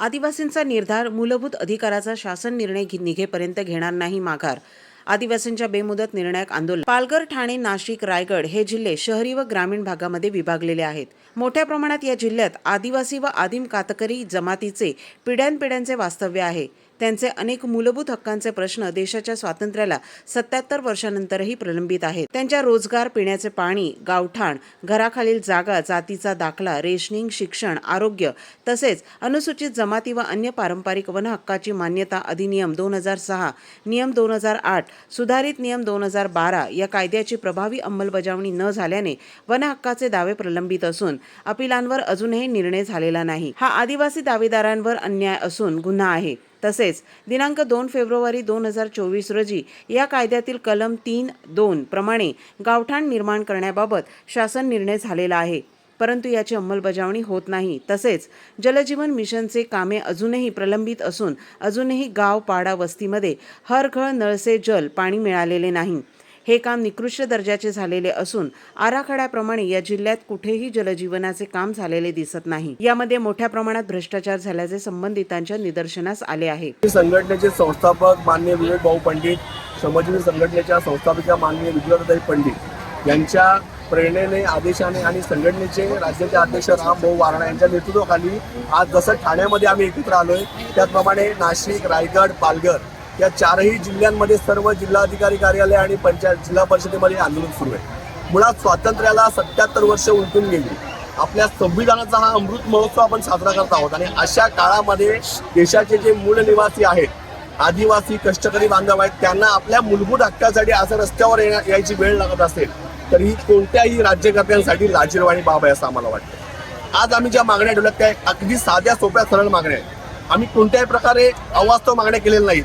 आदिवासींचा निर्धार मूलभूत अधिकाराचा शासन निर्णय निघेपर्यंत घेणार नाही माघार. आदिवासींच्या बेमुदत निर्णायक आंदोलन. पालघर ठाणे नाशिक रायगड हे जिल्हे शहरी व ग्रामीण भागामध्ये विभागलेले आहेत. मोठ्या प्रमाणात या जिल्ह्यात आदिवासी व आदिम कातकरी जमातीचे पिढ्यानपिढ्यांचे वास्तव्य आहे. त्यांचे अनेक मूलभूत हक्कांचे प्रश्न देशाच्या स्वातंत्र्याला सत्याहत्तर वर्षानंतरही प्रलंबित आहेत. त्यांच्या रोजगार पिण्याचे पाणी गावठाण घराखालील जागा जातीचा दाखला रेशनिंग शिक्षण आरोग्य तसेच अनुसूचित जमाती व अन्य पारंपरिक वन हक्काची मान्यता अधिनियम दोन हजार सहा नियम दोन हजार आठ सुधारित नियम दोन हजार बारा या कायद्याची प्रभावी अंमलबजावणी न झाल्याने वन हक्काचे दावे प्रलंबित असून अपिलांवर अजूनही निर्णय झालेला नाही. हा आदिवासी दावेदारांवर अन्याय असून गुन्हा आहे. तसेच दिनांक दोन फेब्रुवारी दोन हजार चोवीस रोजी या कायद्यातील कलम तीन दोन प्रमाणे गावठाण निर्माण करण्याबाबत शासन निर्णय झालेला आहे. परंतु याची अंमलबजावणी होत नाही. तसेच जलजीवन मिशनचे कामे अजूनही प्रलंबित असून अजूनही गाव पाडा वस्तीमध्ये हर घर नळसे जल पाणी मिळालेले नाही. हे काम निकृष्ट दर्जाचे झालेले असून आराखड्याप्रमाणे या जिल्ह्यात कुठेही जलजीवनाचे काम झालेले दिसत नाही. यामध्ये मोठ्या प्रमाणात भ्रष्टाचार झाल्याचे संबंधितांच्या निदर्शनास आले आहे. संघटनेचे संस्थापक मान्य विवेक भाऊ पंडित श्रमजीवी संघटनेच्या संस्थापिका मान्य विजयाताई पंडित यांच्या प्रेरणेने आदेशाने आणि संघटनेचे राज्याचे अध्यक्ष राम भाऊ वारणा यांच्या नेतृत्वाखाली आज जसं ठाण्यामध्ये आम्ही एकत्र आलोय त्याचप्रमाणे नाशिक रायगड पालघर या चारही जिल्ह्यांमध्ये सर्व जिल्हाधिकारी कार्यालय आणि पंचायत जिल्हा परिषदेमध्ये आंदोलन सुरू आहे. मुळात स्वातंत्र्याला सत्याहत्तर वर्ष उलटून गेली. आपल्या संविधानाचा हा अमृत महोत्सव आपण साजरा करत आहोत आणि अशा काळामध्ये देशाचे जे मूळ निवासी आहेत आदिवासी कष्टकरी बांधव आहेत त्यांना आपल्या मूलभूत हक्कासाठी असं रस्त्यावर यायची वेळ लागत असेल तर ही कोणत्याही राज्यकर्त्यांसाठी लाजीरवाणी बाब आहे असं आम्हाला वाटतं. आज आम्ही ज्या मागण्या ठेवल्यात त्या अगदी साध्या सोप्या सरळ मागण्या आहेत. आम्ही कोणत्याही प्रकारे अवास्तव मागण्या केलेल्या नाहीत.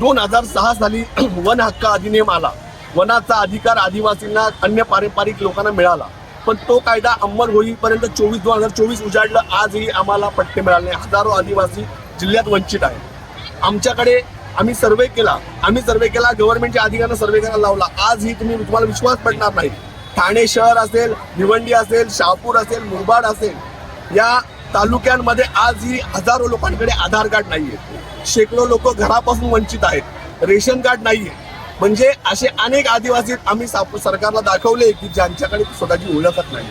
दोन हजार सहा साली वन हक्क अधिनियम आला. वनाचा अधिकार आदिवासींना अन्य पारंपरिक लोकांना मिळाला. पण तो कायदा अंमल होईपर्यंत चोवीस दोन हजार चोवीस उजाडलं आजही आम्हाला पट्टे मिळाले नाही. हजारो आदिवासी जिल्ह्यात वंचित आहेत. आमच्याकडे आम्ही सर्वे केला. आम्ही सर्वे केला गव्हर्नमेंटच्या अधिकाऱ्यांना सर्वे करायला लावला. आजही तुम्ही तुम्हाला विश्वास पडणार नाही. ठाणे शहर असेल भिवंडी असेल शहापूर असेल मुरबाड असेल या तालुक्यांमध्ये आजही हजारो लोकांकडे आधार कार्ड नाहीये. शेकडो लोक घरापासून वंचित आहेत. रेशन कार्ड नाहीये. म्हणजे असे अनेक आदिवासी आम्ही सरकारला दाखवले की ज्यांच्याकडे स्वतःची ओळखच नाही.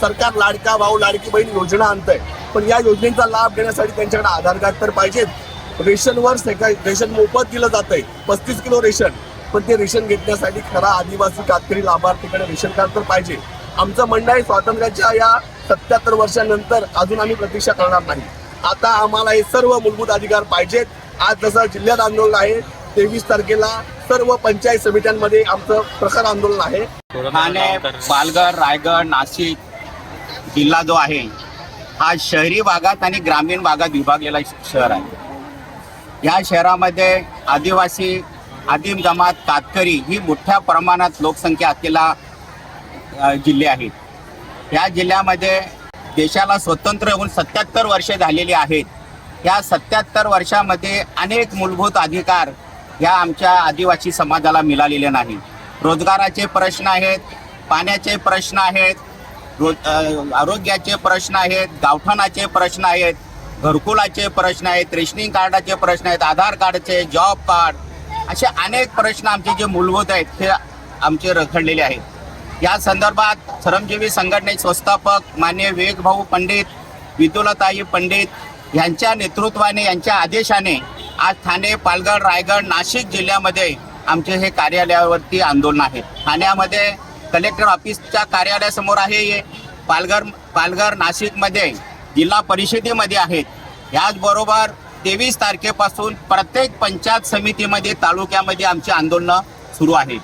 सरकार लाडका भाऊ लाडकी बहीण योजना आणतंय. पण या योजनेचा लाभ घेण्यासाठी त्यांच्याकडे आधार कार्ड तर पाहिजेत रेशनवर रेशन मोफत दिलं जातंय. पस्तीस किलो रेशन. पण ते रेशन घेतण्यासाठी खरा आदिवासी कातकरी लाभार्थीकडे रेशन कार्ड तर पाहिजे. आमचं म्हणणं आहे स्वातंत्र्याच्या या सत्याहत्तर वर्षानंतर अजून आम्ही प्रतीक्षा करणार नाही. आता आम्हाला हे सर्व मूलभूत अधिकार पाहिजेत. आज जसं जिल्ह्यात आंदोलन आहे तेवीस तारखेला सर्व पंचायत समित्यांमध्ये आमचं प्रखर आंदोलन आहे. ठाणे पालघर रायगड नाशिक जिल्हा जो आहे हा शहरी भागात आणि ग्रामीण भागात विभागलेला शहर आहे. या शहरामध्ये आदिवासी आदिम जमात कातकरी ही मोठ्या प्रमाणात लोकसंख्या असलेला जिल्हे आहेत. या जिल्ह्यामध्ये देशाला स्वतंत्र होऊन सत्याहत्तर वर्षे झालेली आहेत. या सत्याहत्तर वर्षामध्ये अनेक मूलभूत अधिकार या आमच्या आदिवासी समाजाला मिळालेले नाही रोजगाराचे प्रश्न आहेत पाण्याचे प्रश्न आहेत रोज आरोग्याचे प्रश्न आहेत गावठाणाचे प्रश्न आहेत घरकुलाचे प्रश्न आहेत रेशनिंग कार्डाचे प्रश्न आहेत आधार कार्डचे जॉब कार्ड असे अनेक प्रश्न आमचे जे मूलभूत आहेत ते आमचे रखडलेले आहेत. या संदर्भात श्रमजीवी संघटनेचे संस्थापक मान्य विवेक भाऊ पंडित विदुलताई पंडित यांच्या नेतृत्वाने यांच्या आदेशाने आज ठाणे पालघर रायगड नाशिक जिल्ह्यामध्ये आमचे हे कार्यालयावरती आंदोलन आहे. ठाण्यामध्ये कलेक्टर ऑफिसच्या कार्यालयासमोर आहे पालघर पालघर नाशिकमध्ये जिल्हा परिषदेमध्ये आहेत. याचबरोबर तेवीस तारखेपासून प्रत्येक पंचायत समितीमध्ये तालुक्यामध्ये आमची आंदोलनं सुरू आहेत.